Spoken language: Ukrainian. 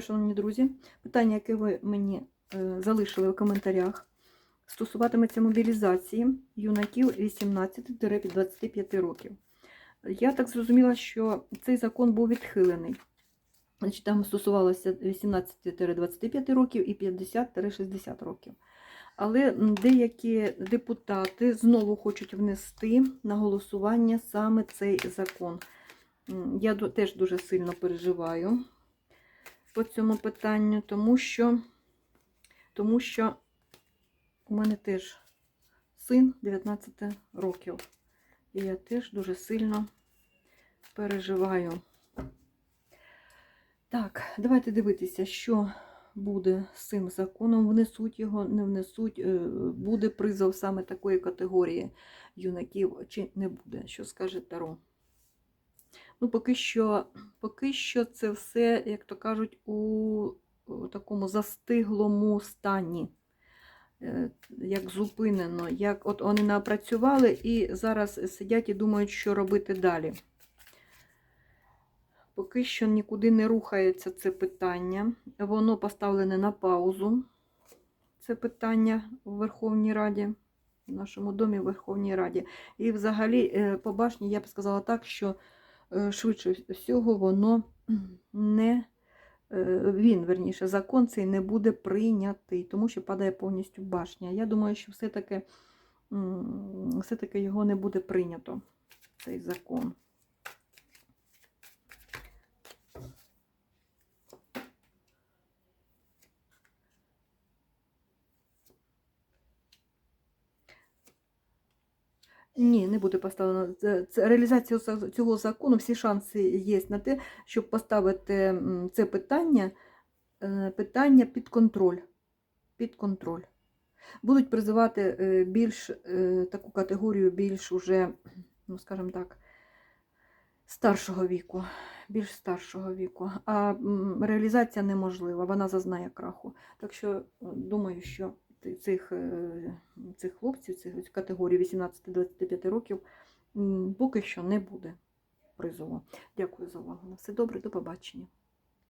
Шановні друзі, питання, яке ви мені е, залишили в коментарях, стосуватиметься мобілізації юнаків 18-25 років. Я так зрозуміла, що цей закон був відхилений. Значить, там стосувалося 18-25 років і 50-60 років. Але деякі депутати знову хочуть внести на голосування саме цей закон. Я теж дуже сильно переживаю по цьому питанню, тому що, тому що у мене теж син 19 років. І я теж дуже сильно переживаю. Так, давайте дивитися, що буде з цим законом. Внесуть його, не внесуть, е, буде призов саме такої категорії юнаків, чи не буде, що скаже Таро. Ну, поки що, поки що це все, як то кажуть, у, такому застиглому стані, Е, як зупинено, як от вони напрацювали і зараз сидять і думають, що робити далі. Поки що нікуди не рухається це питання. Воно поставлене на паузу. Це питання в Верховній Раді, в нашому домі в Верховній Раді. І взагалі, е, по башні, я б сказала так, що швидше всього воно не е, він, верніше, закон цей не буде прийнятий, тому що падає повністю башня. Я думаю, що все-таки все-таки його не буде прийнято, цей закон. Ні, не буде поставлено. Це, реалізація цього- закону, всі шанси є на те, щоб поставити це питання, е, питання під контроль. Під контроль. Будуть призивати е, більш е, таку категорію, більш уже, ну скажімо так, старшого віку. Більш старшого віку. А реалізація неможлива, вона зазнає краху. Так що думаю, що цих, е, цих хлопців, цих категорії 18-25 років, поки що не буде призову. Дякую за увагу. На все добре, до побачення.